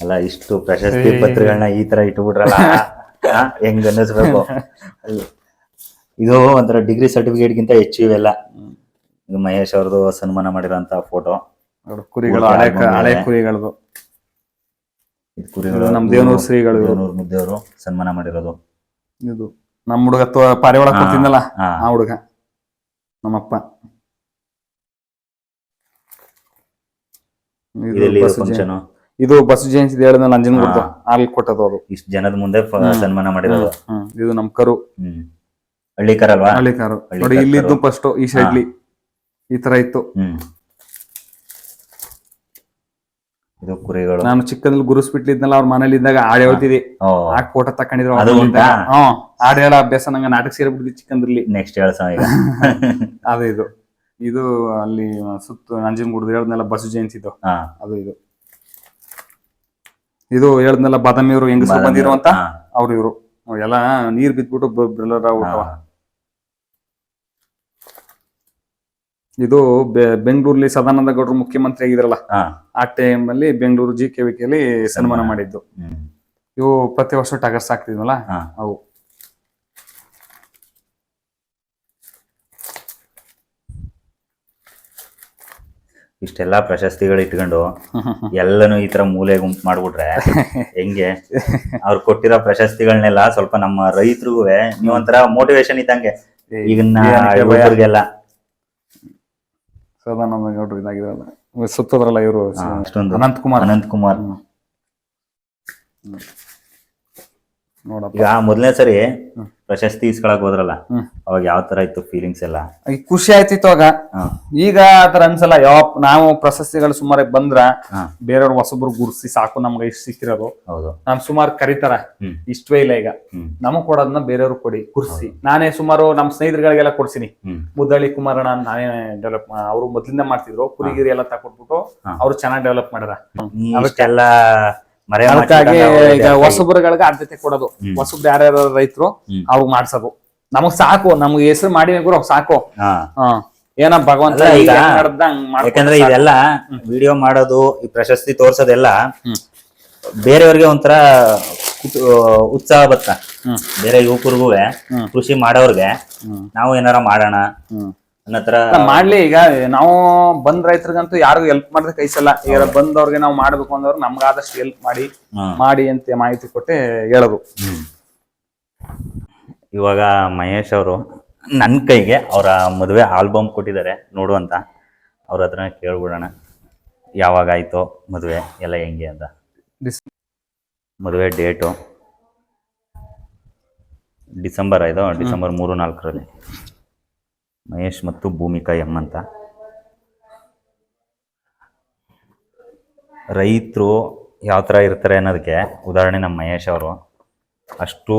ಅಲ್ಲ ಇಷ್ಟು ಪ್ರಶಸ್ತಿ. ಪತ್ರಗಳನ್ನ ಈ ತರ ಇಟ್ಬಿಟ್ರಲ್ಲ. ಹೆಂಗ್ ಅನ್ನಿಸ್ಬೇಕು? ಇದು ಒಂಥರ ಡಿಗ್ರಿ ಸರ್ಟಿಫಿಕೇಟ್ ಗಿಂತ ಹೆಚ್ಚು ಇವೆಲ್ಲ. ಇದು ಮಹೇಶ್ ಅವ್ರದ್ದು ಸನ್ಮಾನ ಮಾಡಿರೋಂತ ಫೋಟೋ ಕುರಿಗಳು ಹಳೆ ಹಳೆ ಕುರಿಗಳದು. ಕುರಿಗಳು ನಮ್ಮ ದೇವನೂರು ಶ್ರೀಗಳು. ದೇವನೂರು ಮುದ್ದೆಯವರು ಸನ್ಮಾನ ಮಾಡಿರೋದು. ಇದು. ನಮ್ಮ ಹುಡುಗ ಪಾರಿ ಪಾರಿವಾಳ ಕೊಡ್ತೀನಲ್ಲ ಹಾ. ಆ ಹುಡುಗ. ನಮ್ಮಪ್ಪ. ಇದು ಇದೆಲ್ಲಿ ಬಸು ಫಂಕ್ಷನ್ ಇದು ಬಸು ಜಯಂತಿ ಹೇಳಿದ ನಂಜನಗೂಡ್ದು ಹಾ. ಅಲ್ಲಿ ಕೊಟ್ಟದು ಅದು. ಇಷ್ಟು ಜನದ ಮುಂದೆ ಫ- ಹ್ಮ್. ಸನ್ಮಾನ ಮಾಡಿರೋದು. ಹ್ಮ್. ಇದು ನಮ್ ಕರು. ಹ್ಮ್. ಹಳ್ಳಿಕರ್. ಅಲ್ವಾ ಹಳ್ಳಿ ಕಾರು ಹಳ್ಳಿ ನೋಡಿ ಕಾರು. ಇಲ್ಲಿದ್ದು ಫಸ್ಟ್ ಈ ಸೈಡ್ಲಿ ಈ ತರ ಇತ್ತು. ಹ್ಮ್. ಇದು ಕುರಿಗಳು ನಾನು ಚಿಕ್ಕದಲ್ಲಿ ಗುರುಸ್ಬಿಟ್ಲಿದ್ನಲ್ಲ ಅವ್ರ ಮನೇಲಿ ಇದ್ದಾಗ ಹಾಡು ಹೇಳ್ತಿದ್ದೆ ಓ ಆ ಫೋಟೋ ತಕೊಂಡಿದ್ರು ಅದು ಉಂಟಾ? ಹ್ಮ್ ಹಾಡು ಹೇಳೋ ಅಭ್ಯಾಸ ನಂಗೆ ನಾಟಕ ಸೇರಿಬಿಡ್ತಿ ಚಿಕ್ಕಂದ್ರಲ್ಲಿ ನೆಕ್ಸ್ಟ್ ಹೇಳ್ಸ ಈಗ ಅದು ಇದು ಇದು ಅಲ್ಲಿ ಸುತ್ತ ನಂಜನಗೂಡ್ದು ಹೇಳ್ದ್ನೆಲ್ಲ ಬಸು ಜಯಂತಿ ಇದು ಹಾ ಅದು ಇದು ಇದು ಬಾದಾಮಿ ಬಾದಾಮಿಯವರು ಹೆಂಗಸರು ಬಂದಿರುವಂತ ಹಾ, ಅವ್ರು ಇವರು ಎಲ್ಲ ನೀರ್ ಬಿದ್ಬಿಟ್ಟು ಬ್ರಿಲ್ಲರ್ ಬ್ರಲ್ಲರ ಹಾ. ಊಟವ ಇದು ಬೆಂಗಳೂರಲ್ಲಿ ಸದಾನಂದ ಗೌಡರು ಮುಖ್ಯಮಂತ್ರಿ ಆಗಿದ್ರಲ್ಲ ಆ ಟೈಮ್ ಅಲ್ಲಿ ಬೆಂಗಳೂರು ಜಿ ಕೆ ವಿಕೆಯಲ್ಲಿ ಸನ್ಮಾನ. ಮಾಡಿದ್ದು. ಇವು ಪ್ರತಿ ವರ್ಷ ಟಗರ್ಸ್ ಹಾಕ್ತಿದ್ವಲ್ಲ ಅವು. ಇಷ್ಟೆಲ್ಲಾ ಪ್ರಶಸ್ತಿಗಳು ಇಟ್ಕೊಂಡು ಎಲ್ಲನೂ ಈ ತರ ಮೂಲೆ ಗುಂಪು ಮಾಡ್ಬಿಟ್ರೆ ಹೆಂಗೆ? ಅವ್ರು ಕೊಟ್ಟಿರೋ ಪ್ರಶಸ್ತಿಗಳನ್ನೆಲ್ಲ ಸ್ವಲ್ಪ ನಮ್ಮ ರೈತರಿಗೂ ನೀವೊಂಥರ ಮೋಟಿವೇಶನ್ ಇದ್ದಂಗೆ. ಈಗ? ಯುವಕರಿಗೆಲ್ಲ ಸದಾನಂದ ಗೌಡರು ಇದಾಗಿದ್ರಲ್ಲ ಸುತ್ತದ್ರಲ್ಲ ಇವರು ಅನಂತ್ ಕುಮಾರ್ ಅನಂತ್ ಕುಮಾರ್ ಈಗ ಮೊದಲನೇ ಸರಿ ಪ್ರಶಸ್ತಿ ಇಸ್ಕೊಳಕ್ ಹೋದ್ರಲ್ಲ ಅವಾಗ ಯಾವ ತರ ಇತ್ತು ಫೀಲಿಂಗ್ಸ್ ಎಲ್ಲ? ಈಗ ಖುಷಿ ಆಯ್ತಿತ್ತು ಆಗ. ಹಾ. ಈಗ ಆತರ ಅನ್ಸಲ್ಲ ಯಾವ ನಾವು ಪ್ರಶಸ್ತಿಗಳು ಸುಮಾರ ಬಂದ್ರ ಬೇರೆಯವ್ರ ಹೊಸಬ್ರು ಗುರ್ಸಿ ಸಾಕು ನಮ್ಗೆ ಇಷ್ಟು ಸಿಕ್ಕಿರೋದು. ಹೌದು. ನಾನ್ ಸುಮಾರು ಕರಿತಾರ ಇಷ್ಟವೇ ಇಲ್ಲ ಈಗ. ನಮಗ್ ಕೊಡೋದನ್ನ ಬೇರೆಯವ್ರು ಕೊಡಿ ಗುರ್ಸಿ. ನಾನೇ ಸುಮಾರು ನಮ್ ಸ್ನೇಹಿತರುಗಳಿಗೆಲ್ಲ ಕೊಡ್ಸಿನಿ. ಮುದ್ದಳ್ಳಿ ಕುಮಾರಣ್ಣ ನಾನೇ ಡೆವಲಪ್ ಅವರು ಮೊದ್ಲಿಂದ ಮಾಡ್ತಿದ್ರು ಕುರಿಗಿರಿ ಎಲ್ಲ ತಕೊಟ್ಬಿಟ್ಟು. ಅವ್ರು ಚೆನ್ನಾಗಿ ಡೆವಲಪ್ ಮಾಡ್ಯಾರ. ಅದಕ್ಕಾಗಿ ಈಗ ಹೊಸಬ್ರಗಳಿಗೆ ಆದ್ಯತೆ ಕೊಡೋದು. ಹೊಸಬ್ರು ಯಾರ್ಯಾರು ರೈತರು. ಅವ್ರಿಗೆ ಮಾಡ್ಸೋದು. ನಮಗ್ ಸಾಕು ನಮ್ಗೆ ಹೆಸರು ಮಾಡಿ ಗುರು ಸಾಕು. ಏನ ಭಗವಂತ ಈಗ- ಯಾಕಂದ್ರೆ ಇದೆಲ್ಲ ವಿಡಿಯೋ ಮಾಡೋದು ಈ ಪ್ರಶಸ್ತಿ ತೋರ್ಸೋದೆಲ್ಲ. ಬೇರೆಯವ್ರಿಗೆ ಒಂಥರ ಉತ್ಸಾಹ ಬತ್ತ. ಬೇರೆ ಯುವಕರಿಗೂ ಕೃಷಿ ಮಾಡೋರ್ಗೆ ನಾವು ಏನಾರ ಮಾಡೋಣ. ಮಾಡ್ಲಿ ಈಗ ನಾವು ಬಂದ್ ರೈತರಿಗಂತೂ ಯಾರಿಗೂ ಹೆಲ್ಪ್ ಮಾಡಿದ್ರೆ ಕೈಸಲ್ಲ ಈಗ ಬಂದವ್ರಿಗೆ ನಾವು ಮಾಡ್ಬೇಕು ಅಂದವ್ರು ನಮ್ಗಾದಷ್ಟು ಹೆಲ್ಪ್ ಮಾಡಿ ಮಾಡಿ ಅಂತ ಮಾಹಿತಿ ಕೊಟ್ಟೆ ಹೇಳೋದು. ಇವಾಗ ಮಹೇಶ್ ಅವರು ನನ್ನ ಕೈಗೆ ಅವರ ಮದುವೆ ಆಲ್ಬಮ್ ಕೊಟ್ಟಿದ್ದಾರೆ ನೋಡುವಂತ. ಅವ್ರ ಹತ್ರ ಕೇಳ್ಬಿಡೋಣ. ಯಾವಾಗ ಆಯ್ತು ಮದುವೆ ಎಲ್ಲ ಹೆಂಗೆ ಅಂತ. ಮದುವೆ ಡೇಟು. ಡಿಸೆಂಬರ್ ಆಯ್ತು ಡಿಸೆಂಬರ್ ಮೂರು ನಾಲ್ಕರಲ್ಲಿ. ಮಹೇಶ್ ಮತ್ತು ಭೂಮಿಕಾ ಎಂ ಅಂತ ರೈತರು ಯಾವ ಥರ ಇರ್ತಾರೆ ಅನ್ನೋದಕ್ಕೆ ಉದಾಹರಣೆ ನಮ್ಮ ಮಹೇಶ್ ಅವರು. ಅಷ್ಟು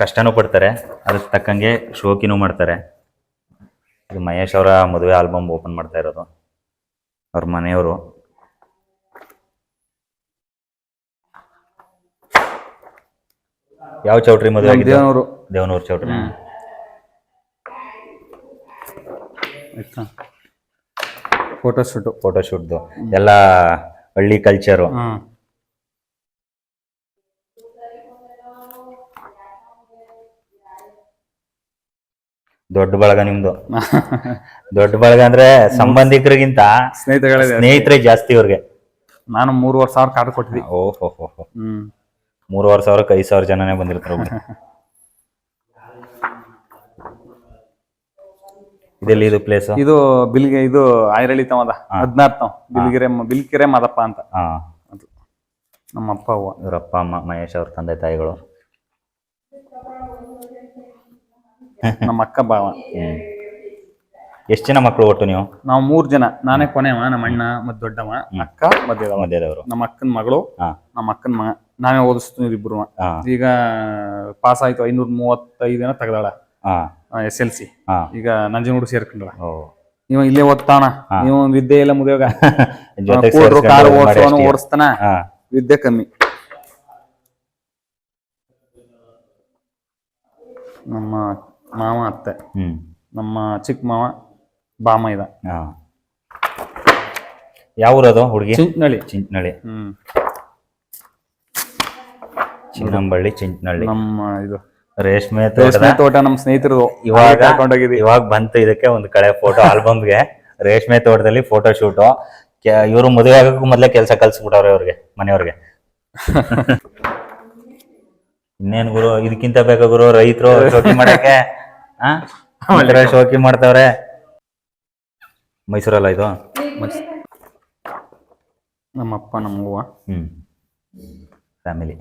ಕಷ್ಟನೂ ಪಡ್ತಾರೆ ಅದಕ್ಕೆ ತಕ್ಕಂಗೆ ಶೋಕಿನೂ ಮಾಡ್ತಾರೆ. ಇದು ಮಹೇಶ್ ಅವರ ಮದುವೆ ಆಲ್ಬಮ್ ಓಪನ್ ಮಾಡ್ತಾ ಇರೋದು ಅವ್ರ ಮನೆಯವರು. ಯಾವ ಚೌಟ್ರಿ ಮದುವೆ ದೇವನೂರು. ಚೌಟ್ರಿ. ಫೋಟೋ ಫೋಟೋಶೂಟ್ದು ಫೋಟೋ ಶೂಟ್ದು ಎಲ್ಲ ಹಳ್ಳಿ ಕಲ್ಚರು ದೊಡ್ಡ ಬಳಗ ನಿಮ್ದು. ದೊಡ್ಡ ಬಳಗ ಅಂದ್ರೆ ಸಂಬಂಧಿಕರಿಗಿಂತ ಸ್ನೇಹಿತರ ಸ್ನೇಹಿತರೆ ಜಾಸ್ತಿ ಇವ್ರಿಗೆ. ನಾನು ಮೂರುವರೆ ಸಾವಿರ ಕಾರ್ಡ್ ಕೊಟ್ಟಿದ್ವಿ ಓಹೋ ಮೂರುವರೆ ಸಾವಿರಕ್ಕೆ ಐದು ಸಾವಿರ ಜನನೇ ಬಂದಿರ್ತಾರೆ ಇದೆಲ್ಲಿ ಇದು ಪ್ಲೇಸ್ ಇದು ಬಿಲ್ಗೆ ಇದು ಐರಳಿ ತಮದ ಹದಿನಾರು ತಾವ್. ಬಿಲ್ಗೆರೆ ಬಿಲ್ಕೆರೆ ಮದಪ್ಪ ಅಂತ. ಹಾ. ನಮ್ಮ ಅಪ್ಪ ಅವ್ವ. ಇವ್ರ ಅಪ್ಪ ಅಮ್ಮ ಮಹೇಶ್ ಅವ್ರ ತಂದೆ ತಾಯಿಗಳು. ನಮ್ಮ ಅಕ್ಕ ಬಾವ ಹ್ಮ್. ಎಷ್ಟು ಜನ ಮಕ್ಕಳು ಒಟ್ಟು ನೀವು? ನಾವು ಮೂರ್ ಜನ. ನಾನೇ ಕೊನೆವ ನಮ್ಮ ಅಣ್ಣ ಮತ್ ದೊಡ್ಡವ ಅಕ್ಕ ಮಧ್ಯದವ ಮಧ್ಯದವರು ನಮ್ಮ ಅಕ್ಕನ ಮಗಳು ಹಾ. ನಮ್ಮ ಅಕ್ಕನ ಮಗ. ನಾವೇ ಓದಿಸ್ತೀವಿ ಇಬ್ರು ಈಗ ಪಾಸ್ ಆಯ್ತು ಐನೂರ ಮೂವತ್ತೈದು ಜನ ತೆಗ್ದಾಳ. ಎಸ್ ಎಲ್ ಸಿ ಈಗ ನಂಜನಗೂಡು ಸೇರ್ಕೊಂಡ್ರ. ಇವ ಇಲ್ಲೇ ಓದ್ತಾನ ನೀವು ವಿದ್ಯೆ ಇಲ್ಲ ಮುದ್ಯೋಗ. ಕಾರು ಓಡಿಸೋನು. ಓಡಿಸ್ತಾನ. ವಿದ್ಯೆ ಕಮ್ಮಿ. ನಮ್ಮ ಮಾವ ಅತ್ತೆ. ನಮ್ಮ ಚಿಕ್ಕ ಮಾವ ಬಾಮ ಇದ. ಯಾವ ಊರದು ಹುಡುಗಿ? ಚಿಂಚನಳ್ಳಿ ಚಿಂಚನಳ್ಳಿ ಹ್ಮ್. ಚಿನ್ನಂಬಳ್ಳಿ ಚಿಂಚನಳ್ಳಿ ನಮ್ಮ ಇದು ರೇಷ್ಮೆ ತೋಟ ನಮ್ಮ ಸ್ನೇಹಿತರು ಇವಾಗ ಕರ್ಕೊಂಡೋಗಿದ್ವಿ ಇವಾಗ ಬಂತು ಇದಕ್ಕೆ ಒಂದು ಕಡೆ ಫೋಟೋ ಆಲ್ಬಮ್ಗೆ. ರೇಷ್ಮೆ ತೋಟದಲ್ಲಿ ಫೋಟೋ ಶೂಟು ಇವರು ಮದುವೆ ಆಗಕ್ಕೂ ಮೊದಲೇ ಕೆಲಸ ಕಲ್ಸ್ಬಿಟ್ಟವ್ರೆ ಅವ್ರಿಗೆ ಮನೆಯವ್ರಿಗೆ. ಇನ್ನೇನ್ ಗುರು ಇದಕ್ಕಿಂತ ಬೇಕಾ ಗುರು ರೈತರು ಶೋಕಿ ಮಾಡಕ್ಕೆ? ಶೋಕಿ ಮಾಡ್ತಾವ್ರೆ. ಮೈಸೂರಲ್ಲ ಇದು? ನಮ್ಮ ಅಪ್ಪ ನಮ್ಮ ಅವ್ವ ಹ್ಮ್. ಫ್ಯಾಮಿಲಿ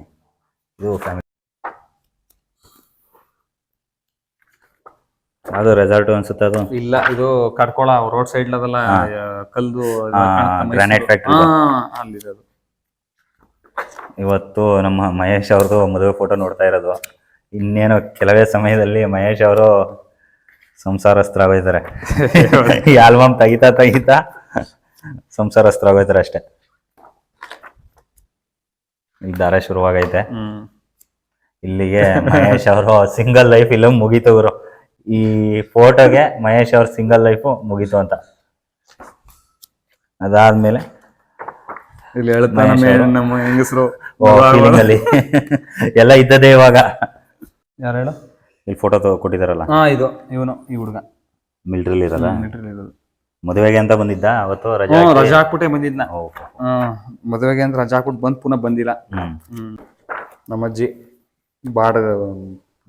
ಇದು ಫ್ಯಾಮಿಲಿ ಅದು ರೆಸಾರ್ಟ್ ಅನ್ಸುತ್ತೆ ಅದು? ಇಲ್ಲ ಇದು ಕಡ್ಕೊಳ ರೋಡ್ ಸೈಡ್ ಅದಲ್ಲ ಕಲ್ದು ಗ್ರಾನೈಟ್ ಫ್ಯಾಕ್ಟ್ರಿ ಅಲ್ಲಿರೋದು ಇವತ್ತು ನಮ್ಮ ಮಹೇಶ್ ಅವ್ರದ್ದು ಮದುವೆ ಫೋಟೋ ನೋಡ್ತಾ ಇರೋದು. ಇನ್ನೇನು ಕೆಲವೇ ಸಮಯದಲ್ಲಿ ಮಹೇಶ್ ಅವರು ಸಂಸಾರಸ್ಥರಾಗೋಯ್ತಾರೆ. ಈ ಆಲ್ಬಮ್ ತೆಗಿತಾ ತೆಗಿತಾ ಸಂಸಾರಸ್ಥರಾಗೋಯ್ತಾರೆ ಅಷ್ಟೇ. ಈಗ ದಾರ ಶುರುವಾಗೈತೆ. ಇಲ್ಲಿಗೆ ಮಹೇಶ್ ಅವರು ಸಿಂಗಲ್ ಲೈಫ್ ಇಲ್ಲ ಮುಗೀತು ಗುರು ಈ ಫೋಟೋಗೆ ಮಹೇಶ್ ಅವ್ರ ಸಿಂಗಲ್ ಲೈಫು ಮುಗೀತು ಅಂತ. ಅದಾದ್ಮೇಲೆ ಇಲ್ಲಿ. ನಮ್ಮ ಹೆಂಗಸರು. ಎಲ್ಲ ಇದ್ದದೇ ಇವಾಗ. ಯಾರು ಹೇಳು? ಇಲ್ಲಿ ಫೋಟೋ ಕೊಟ್ಟಿದಾರಲ್ಲ ಹಾ ಇದು ಇವನು ಈ ಹುಡುಗ. ಮಿಲ್ಟ್ರಿಲಿ ಇರಲ್ಲ ಮಿಲ್ಟ್ರಿಲಿ ಇರೋದು. ಮದುವೆಗೆ ಅಂತ ಬಂದಿದ್ದ ಅವತ್ತು? ರಜಾ ರಜಾ ಹಾಕ್ಬಿಟ್ಟೆ ಬಂದಿದ್ನ. ಮದುವೆಗೆ ಅಂತ ರಜಾ ಹಾಕ್ಬಿಟ್ಟು ಬಂದ್ ಪುನಃ ಬಂದಿಲ್ಲ. ನಮ್ಮಜ್ಜಿ ಹ್ಮ್. ನಮ್ಮ ಅಜ್ಜಿ ಬಾಡ್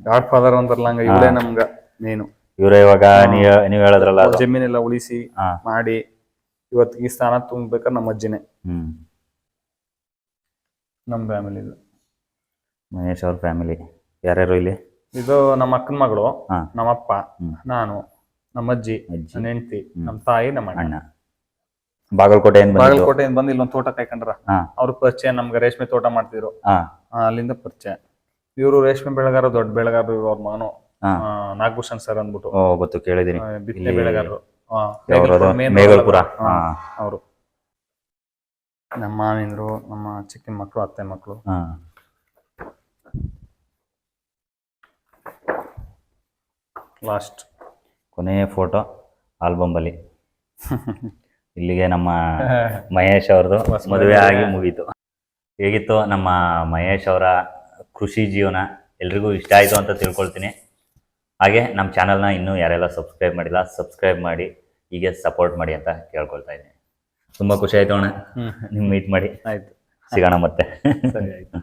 ಗಾಡ್ ಫಾದರ್ ಅಂತಾರಲ್ಲ ಹಂಗ ಇವಳೇ ನಮ್ಗ. ಮೇನು. ಇವ್ರ ಇವಾಗ ನೀವ್ ನೀವ್ ಹೇಳಿದ್ರಲ್ಲ ಅದು. ಜಮೀನೆಲ್ಲ ಉಳಿಸಿ ಹಾ. ಮಾಡಿ ಇವತ್ತು ಈ ಸ್ಥಾನ ತುಂಬಬೇಕಾದ್ರೆ ನಮ್ಮ ಅಜ್ಜಿನೇ. ಹ್ಮ್. ನಮ್ಮ ಫ್ಯಾಮಿಲಿ ಇದು. ಮಹೇಶ್ ಅವ್ರ ಫ್ಯಾಮಿಲಿ ಯಾರ್ಯಾರು ಇಲ್ಲಿ? ಇದು ನಮ್ಮ ಅಕ್ಕನ ಮಗಳು ಹಾ. ನಮ್ಮಪ್ಪ ಹ್ಮ್. ನಾನು ನಮ್ಮ ಅಜ್ಜಿ ಅಜ್ಜಿ. ನನ್ನ ಹೆಂಡತಿ ನಮ್ಮ ತಾಯಿ ನಮ್ಮ ಅಣ್ಣ. ಅಣ್ಣ. ಬಾಗಲಕೋಟೆ ಏನ್ ಬಂದಿದ್ದು? ಬಾಗಲಕೋಟೆಯಿಂದ ಬಂದು ಇಲ್ಲೊಂದು ತೋಟ ಕಾಯ್ಕೊಂಡ್ರ. ಹಾ. ಅವ್ರ ಪರಿಚಯ ನಮ್ಗೆ ರೇಷ್ಮೆ ತೋಟ ಮಾಡ್ತಿದ್ರು. ಹಾ. ಆ, ಅಲ್ಲಿಂದ ಪರಿಚಯ. ಇವರು ರೇಷ್ಮೆ ಬೆಳೆಗಾರ ದೊಡ್ಡ ಬೆಳೆಗಾರರು ಅವ್ರ ಮಗನು. ನಾಗಭೂಷಣ್ ಸರ್ ಅಂದ್ಬಿಟ್ಟು. ಓ ಗೊತ್ತು ಕೇಳಿದೀನಿ ಬಿತ್ತನೆ ಬೆಳೆಗಾರರು. ಅವರು. ನಮ್ಮ ಮಾವಿಂದ್ರು ನಮ್ಮ ಚಿಕ್ಕ ಮಕ್ಕಳು ಅತ್ತೆ ಮಕ್ಕಳು. ಹಾ. ಲಾಸ್ಟ್. ಕೊನೆಯ ಫೋಟೋ ಆಲ್ಬಮ್ ಅಲ್ಲಿ ಇಲ್ಲಿಗೆ ನಮ್ಮ ಮಹೇಶ್ ಅವ್ರದ್ದು ಮದುವೆ ಆಗಿ ಮುಗೀತು. ಹೇಗಿತ್ತು? ನಮ್ಮ ಮಹೇಶ್ ಅವರ ಕೃಷಿ ಜೀವನ ಎಲ್ರಿಗೂ ಇಷ್ಟ ಆಯಿತು ಅಂತ ತಿಳ್ಕೊಳ್ತೀನಿ. ಹಾಗೆ ನಮ್ಮ ಚಾನಲ್ನ ಇನ್ನೂ ಯಾರೆಲ್ಲ ಸಬ್ಸ್ಕ್ರೈಬ್ ಮಾಡಿಲ್ಲ ಸಬ್ಸ್ಕ್ರೈಬ್ ಮಾಡಿ ಹೀಗೆ ಸಪೋರ್ಟ್ ಮಾಡಿ ಅಂತ ಕೇಳ್ಕೊಳ್ತಾ ಇದ್ದೀನಿ. ತುಂಬ ಖುಷಿ ಆಯ್ತು ಅಣ್ಣ. ನಿಮ್ಮ ಮೀಟ್ ಮಾಡಿ. ಆಯ್ತು. ಸಿಗೋಣ ಮತ್ತೆ. ಸರಿ ಆಯ್ತು.